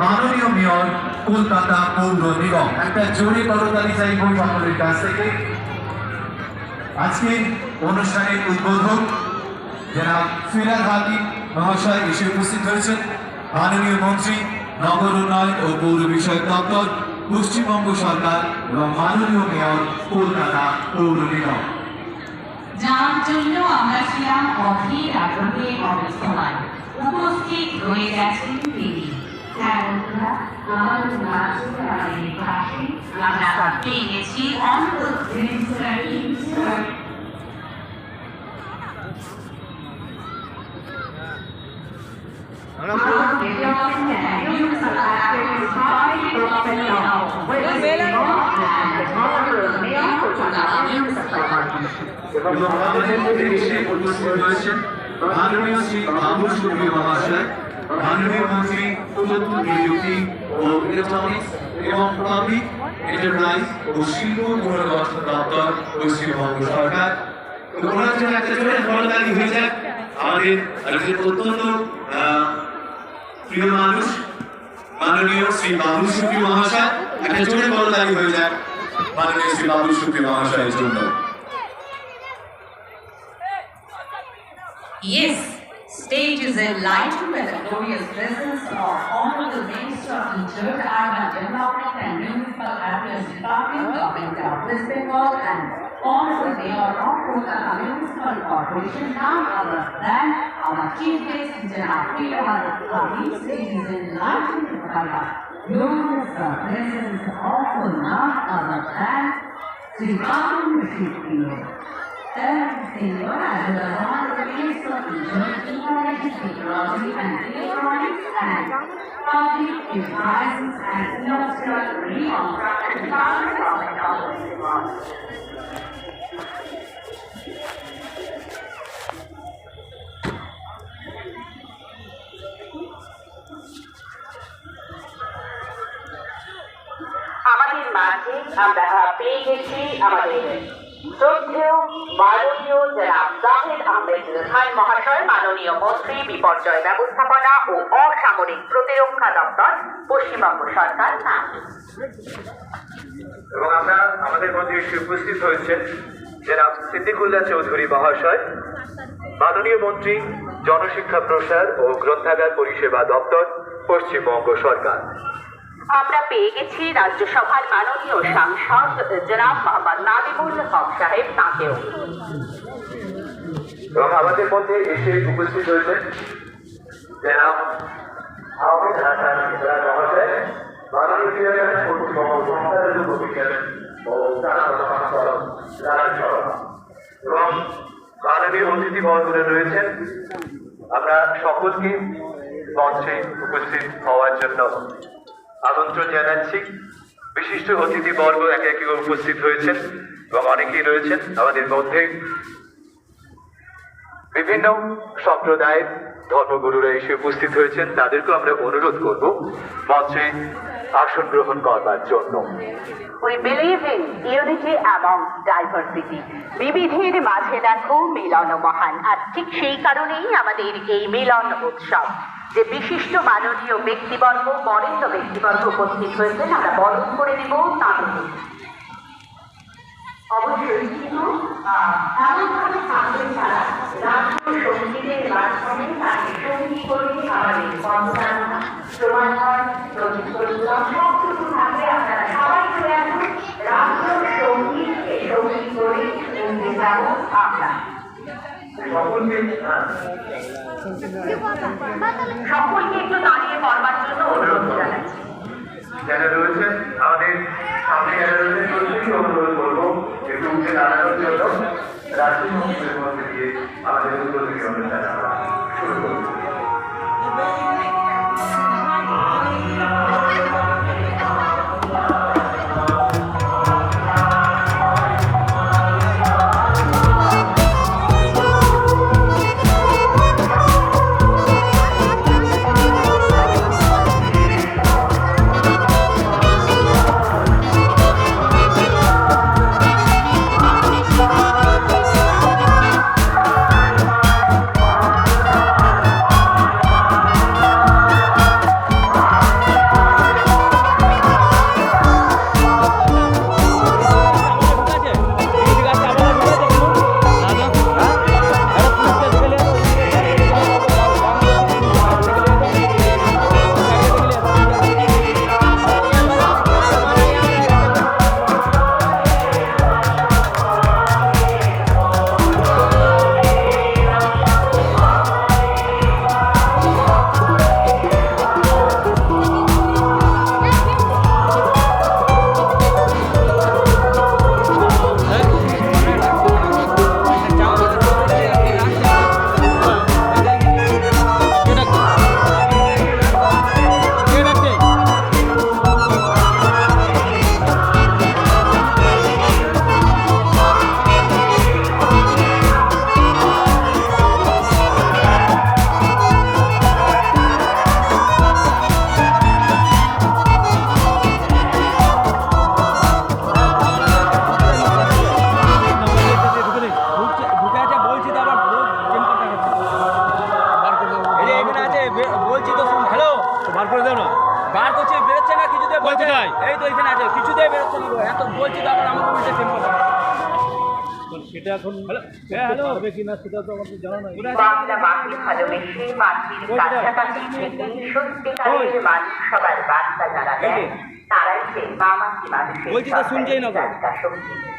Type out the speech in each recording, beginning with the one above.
মাননীয় আজকের অনুষ্ঠানের উদ্বোধক জনাব ফিরাদ হাকিম মহাশয় এসে উপস্থিত হয়েছেন। মাননীয় মন্ত্রী, নগর উন্নয়ন ও পৌর বিষয়ক দপ্তর, পশ্চিমবঙ্গ সরকার এবং মাননীয় মেয়র কলকাতা পৌর নিগম। যার জন্য আমরা ছিলাম অধীর আগ্রহে অবস্থান উপস্থিত হয়ে গেছেন তিনি হ্যাঁ বন্ধুরা আমরা পেয়ে গেছি অন্তত এবং আমাদের মধ্যে এসে উপস্থিত হয়েছেন মাননীয় শ্রী মামুন সুপ্রিয় মহাশয় মাননীয় মন্ত্রী প্রযুক্তি ও ইলেকট্রনিক্স এবং পাবলিক এন্টারপ্রাইজ ও শিল্প পুনর্গঠন দপ্তর পশ্চিমবঙ্গ সরকার ওনার জন্য একটা জোরে বড়দারি হয়ে যাক আমাদের অত্যন্ত প্রিয় মানুষ মাননীয় শ্রী বাবুল সুপ্রিয় মহাশয় একটা জোরে বড়দারি হয়ে যাক। মাননীয় শ্রী বাবুল সুপ্রিয় মহাশয়ের জন্য। Yes, stage is enlightened by the glorious presence of Honorable Minister of Interior, Urban Development and Municipal Affairs Department, of West Bengal, and Honorable Mayor of Kolkata Municipal Corporation, none other than our Chief Guest, Janab Priyamad Khalid, ladies enlightened by the glorious presence of none other than Sri Ram Shukriya. আমাদের মাঝে আমরা পেয়ে গেছি আমাদের শ্রদ্ধেয় মাননীয় জনাব জাভেদ আহমেদ খান মহাশয় মাননীয় মন্ত্রী বিপর্যয় ব্যবস্থাপনা ও অসামরিক প্রতিরক্ষা দপ্তর পশ্চিমবঙ্গ সরকার এবং আমরা আমাদের মধ্যে উপস্থিত হয়েছেন জনাব সিদ্দিকুল্লাহ চৌধুরী মহাশয় মাননীয় মন্ত্রী জনশিক্ষা প্রসার ও গ্রন্থাগার পরিষেবা দপ্তর পশ্চিমবঙ্গ সরকার। আমরা পেয়ে গেছি রাজ্যসভার মাননীয় সাংসদ জনাব মোহাম্মদ নাদিমুল হক সাহেব তাঁকেও এবং আমাদের মধ্যে এসে উপস্থিত হয়েছেন জনাব আহমেদ এবং মাননীয় অতিথি মহোদয় রয়েছেন। আমরা সকলকে মঞ্চে উপস্থিত হওয়ার জন্য আমন্ত্রণ জানাচ্ছি। বিশিষ্ট অতিথিবর্গ একে একে উপস্থিত হয়েছেন। এবং অনেকেই রয়েছেন আমাদের মধ্যে। বিভিন্ন সম্প্রদায়ের ধর্মগুরুরা এসে উপস্থিত হয়েছেন। তাদেরকেও আমরা অনুরোধ করব মঞ্চে আসন গ্রহণ করবার জন্য। We believe in unity among diversity. বিবিধের মাঝে দেখো মিলন মহান। আর ঠিক সেই কারণেই আমাদের এই মিলন উৎসব। যে বিশিষ্ট মাননীয় ব্যক্তিবর্গ, বরেণ্য ব্যক্তিবর্গ উপস্থিত হয়েছেন, আমরা বরণ করে নেব তাদের। অবশ্যই কিন্তু এমনভাবে থাকবে ছাড়া রাষ্ট্র সঙ্গীতের মাধ্যমে তাকে সঙ্গী করে আমাদের কর্মকাণ্ড প্রমাণ সবটুকু থাকবে আপনারা সবাই চলে আসুন রাষ্ট্র সঙ্গীতকে সঙ্গী করে সঙ্গে যাব আমরা। সকলকে একটু দাঁড়িয়ে পড়বার জন্য অনুরোধ জানাচ্ছি। যারা রয়েছেন আমাদের সামনে যারা রয়েছেন প্রত্যেককে অনুরোধ করব। একটু উঠে দাঁড়ানোর জন্য রাষ্ট্রীয় মন্ত্রীদের মধ্যে দিয়ে আমাদের উদ্বোধনী অনুষ্ঠান আমরা শুরু কিছুতেই বেরোচ্ছে না এত বলছি তো আবার আমাকে উল্টে টেম্পো সেটা এখন হ্যাঁ কি পারবে কিনা সেটা তো আমাদের জানা নাই। বলছি তো শুনছেই না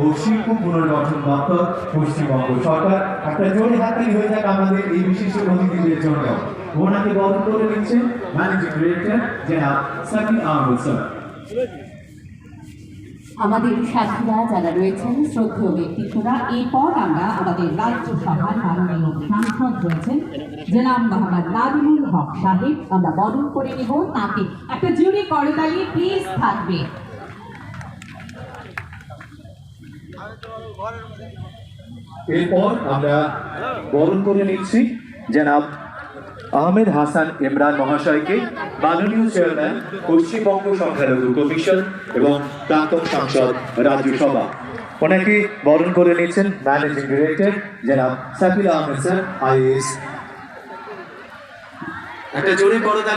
ও শিল্প পুনর্গঠন দপ্তর পশ্চিমবঙ্গ সরকার একটা হয়ে যাক আমাদের এই অতিথিদের জন্য। ওনাকে করে ম্যানেজিং ডিরেক্টর আহমদ স্যার। আমাদের সাথীরা যারা রয়েছেন, শ্রদ্ধেয় ব্যক্তিত্বরা, এরপর আমরা আমাদের রাজ্যসভার মাননীয় সাংসদ রয়েছেন, জনাব মোহাম্মদ নাদিমুল হক সাহেব। আমরা বরণ করে নেব, তাকে একটা জুড়ে করতালি প্লিজ থাকবে। এরপর আমরা বরণ করে নিচ্ছি জনাব আহমেদ হাসান ইমরান মহাশয়কে, মাননীয় চেয়ারম্যান, পশ্চিমবঙ্গ সংখ্যালঘু কমিশন এবং প্রাক্তন সাংসদ রাজ্যসভা। ওনাকে বরণ করে নিচ্ছেন ম্যানেজিং ডিরেক্টর জনাব সাকিল আহমেদ স্যার আইএস একটা জোরে বড়